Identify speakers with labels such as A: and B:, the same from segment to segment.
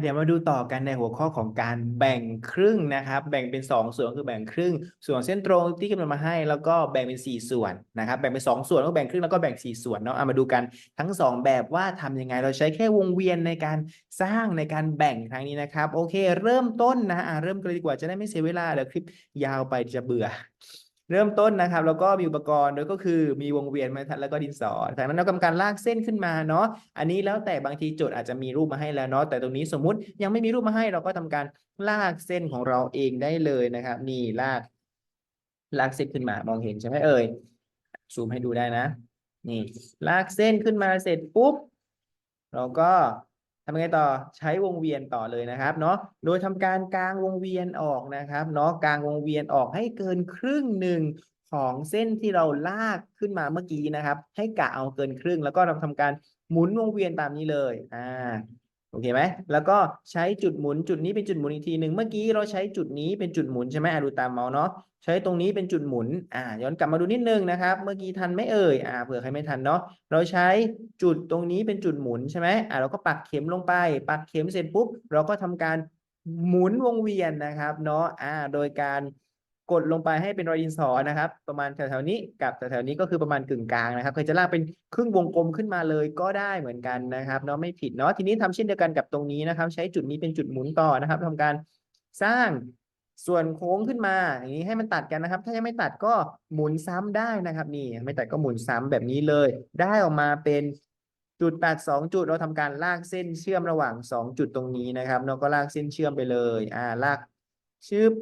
A: เดี๋ยวมาดูต่อกันในหัวข้อของการแบ่งครึ่งนะครับ แบ่งเป็น 2 ส่วนคือแบ่งครึ่ง ส่วนเส้นตรงที่กำหนดมาให้ แล้วก็แบ่งเป็น 4 ส่วนนะครับ แบ่งเป็น 2 ส่วนแล้วก็แบ่งครึ่งแล้วก็แบ่ง 4 ส่วนเนาะเอามาดูกันทั้ง 2 แบบว่าทำยังไงเราใช้แค่วงเวียนในการสร้างในการแบ่งครั้งนี้นะครับ โอเค เริ่มต้นนะอะเริ่มกันเลยดีกว่าจะได้ไม่เสียเวลาเดี๋ยวคลิปยาวไปจะเบื่อ เริ่มต้นนะครับ แล้วก็มีอุปกรณ์โดยก็คือมีวงเวียนไม้ทัดแล้วก็ดินสอจากนั้นเราทำการลากเส้นขึ้นมาเนาะอันนี้แล้วแต่บางทีโจทย์อาจจะมีรูปมาให้แล้วเนาะแต่ตรงนี้สมมุติยังไม่มีรูปมาให้เราก็ทำการลากเส้นของเราเองได้เลยนะครับ นี่ลาก ลากเส้นขึ้นมามองเห็นใช่ไหมเอ่ยซูมให้ดูได้นะ นี่ ลากเส้นขึ้นมาเสร็จปุ๊บเราก็ ทำไงต่อใช้วงเวียนต่อเลยนะครับเนาะโดยทำการกลางวงเวียนออกนะครับเนาะกลางวงเวียนออกให้เกินครึ่งหนึ่งของเส้นที่เราลากขึ้นมาเมื่อกี้นะครับ ให้กะเอาเกินครึ่ง แล้วก็เราทำการหมุนวงเวียนตามนี้เลยอ่า อเคไหมแล้วก็ใช้จุดหมุนจุดนี้เป็นจุดหมุนอีกทีหนึ่งเมื่อกี้เราใช้จุดนี้เป็นจุดหมุนใช่ไหมอะดูตามเมาส์เนาะใช้ตรงนี้เป็นจุดหมุนอ่าย้อนกลับมาดูนิดนึงนะครับ เมื่อกี้ทันไหม่เอ่ยอ่าเผื่อใครไม่ทันเนาะเราใช้จุดตรงนี้เป็นจุดหมุนใช่ไหมอ่าเราก็ปักเข็มลงไป ปักเข็มเสร็จปุ๊บ เราก็ทำการหมุนวงเวียนนะครับเนาะอ่าโดยการ กดลงไปให้เป็นรอยดินสอนะครับ ประมาณแถวๆนี้กับแถวๆนี้ก็คือประมาณกึ่งกลางนะครับเคยจะลากเป็นครึ่งวงกลมขึ้นมาเลยก็ได้เหมือนกันนะครับเนาะไม่ผิดเนาะทีนี้ทำเช่นเดียวกันกับตรงนี้นะครับ ใช้จุดนี้เป็นจุดหมุนต่อนะครับทำการสร้างส่วนโค้งขึ้นมาอย่างนี้ให้มันตัดกันนะครับ ถ้ายังไม่ตัดก็หมุนซ้ำได้นะครับนี่ไม่ตัดก็หมุนซ้ำแบบนี้เลย ได้ออกมาเป็นจุดตัดสองจุดเราทำการลากเส้นเชื่อมระหว่างสองจุดตรงนี้นะครับ เราก็ลากเส้นเชื่อมไปเลย อ่าลากชืบ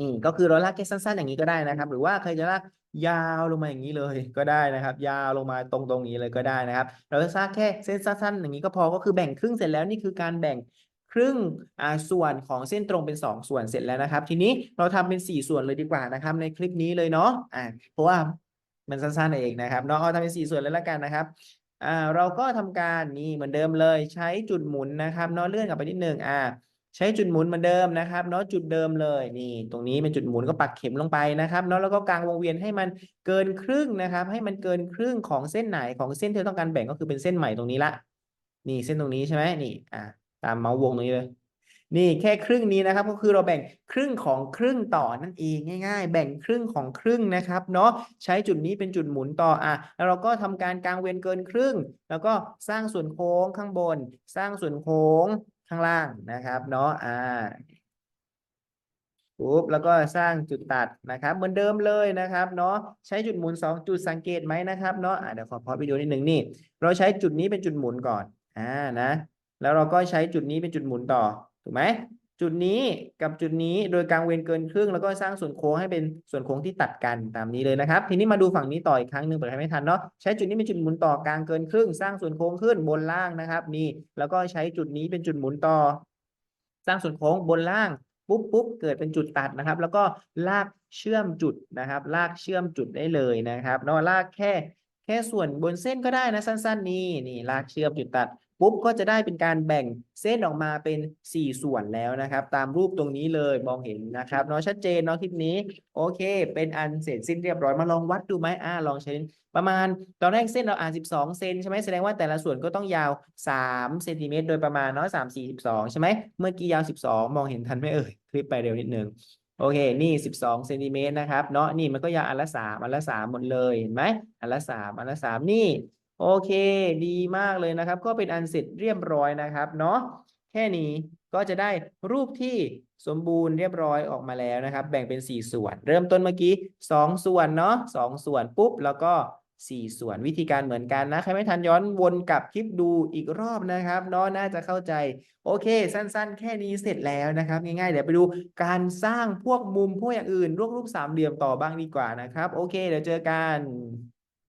A: นี่ก็คือเราลากแค่สั้น ๆ อย่างนี้ก็ได้นะครับ หรือว่าใครจะลากยาวลงมาอย่างนี้เลยก็ได้นะครับ ยาวลงมาตรงตรงนี้เลยก็ได้นะครับ เราจะสร้างแค่เส้นสั้นๆอย่างนี้ก็พอก็คือแบ่งครึ่งเสร็จแล้วนี่คือการแบ่งครึ่งอ่าส่วนของเส้นตรงเป็น 2 ส่วนเสร็จแล้วนะครับ ทีนี้เราทำเป็น 4 ส่วนเลยดีกว่านะครับ ในคลิปนี้เลยเนาะอ่าเพราะว่ามันสั้นๆเองนะครับเนาะเอาทำเป็น 4 ส่วนเลยล้วกันนะครับอ่าเราก็ทำการนี่เหมือนเดิมเลยใช้จุดหมุนนะครับเนาะเลื่อนกลับไปนิดนึงอ่า ใช้จุดหมุนเหมือนเดิมนะครับเนาะจุดเดิมเลยนี่ ตรงนี้เป็นจุดหมุนก็ปักเข็มลงไปนะครับเนาะแล้วก็กางวงเวียนให้มันเกินครึ่งนะครับ ให้มันเกินครึ่งของเส้นไหนของเส้นที่เราต้องการแบ่งก็คือเป็นเส้นใหม่ตรงนี้ละ นี่เส้นตรงนี้ใช่ไหมนี่อ่าตามเมาส์วงตรงนี้เลย นี่แค่ครึ่งนี้นะครับ ก็คือเราแบ่งครึ่งของครึ่งต่อนั่นเองง่าย ๆ แบ่งครึ่งของครึ่งนะครับ เนาะใช้จุดนี้เป็นจุดหมุนต่ออะแล้วเราก็ทำการกางเวียนเกินครึ่ง แล้วก็สร้างส่วนโค้งข้างบน สร้างส่วนโค้ง ข้างล่างนะครับ เนาะอ่าปุ๊บแล้วก็สร้างจุดตัดนะครับ เหมือนเดิมเลยนะครับเนาะใช้จุดหมุน 2 จุดสังเกตไหมนะครับเนาะะเดี๋ยวขอพอวิดีโอนิดหนึ่งนี่ เราใช้จุดนี้เป็นจุดหมุนก่อนอ่านะ แล้วเราก็ใช้จุดนี้เป็นจุดหมุนต่อถูกไหม จุดนี้กับจุดนี้โดยกางเวียนเกินครึ่ง แล้วก็สร้างส่วนโค้งให้เป็นส่วนโค้งที่ตัดกันตามนี้เลยนะครับ ทีนี้มาดูฝั่งนี้ต่ออีกครั้งหนึ่งเผื่อใครไม่ทันเนาะใช้จุดนี้เป็นจุดหมุนต่อกลางเกินครึ่ง สร้างส่วนโค้งขึ้นบนล่างนะครับ นี่ แล้วก็ใช้จุดนี้เป็นจุดหมุนต่อ สร้างส่วนโค้งบนล่างปุ๊บปุ๊บเกิดเป็นจุดตัดนะครับ แล้วก็ลากเชื่อมจุดนะครับ ลากเชื่อมจุดได้เลยนะครับเนาะลากแค่แค่ส่วนบนเส้นก็ได้นะสั้น ๆ นี่นี่ลากเชื่อมจุดตัด ปุ๊บก็จะได้เป็นการแบ่งเส้นออกมาเป็น 4 ส่วนแล้วนะครับ ตามรูปตรงนี้เลยมองเห็นนะครับเนาะชัดเจนเนาะคลิปนี้ โอเค เป็นอันเสร็จสิ้นเรียบร้อยมาลองวัดดูไหมอ่าลองใช้ประมาณตอนแรกเส้นเราอ่าน 12 เซนใช่ไหมแสดงว่าแต่ละส่วนก็ต้องยาว 3 เซนติเมตรโดยประมาณเนาะ3 4 12 ใช่ไหมเมื่อกี้ยาว 12 มองเห็นทันไหมเอ่ยคลิปไปเร็วนิดนึงโอเค นี่ 12เซนติเมตรนะครับ เนาะ นี่มันก็ยาวอันละสามอันละสามหมดเลย เห็นไหมอันละสามอันละสามนี่ โอเค ดีมากเลยนะครับ ก็เป็นอันเสร็จเรียบร้อยนะครับ เนาะแค่นี้ก็จะได้รูปที่สมบูรณ์เรียบร้อยออกมาแล้วนะครับ แบ่งเป็น 4 ส่วน เริ่มต้นเมื่อกี้ 2 ส่วนเนาะ2ส่วนปุ๊บ แล้วก็ 4 ส่วนวิธีการเหมือนกันนะ ใครไม่ทันย้อนวนกลับคลิปดูอีกรอบนะครับเนาะน่าจะเข้าใจ โอเค สั้นๆ แค่นี้เสร็จแล้วนะครับ ง่ายๆ เดี๋ยวไปดูการสร้างพวกมุมพวกอย่างอื่นรูปรูปสามเหลี่ยมต่อบ้างดีกว่านะครับ โอเค เดี๋ยวเจอกัน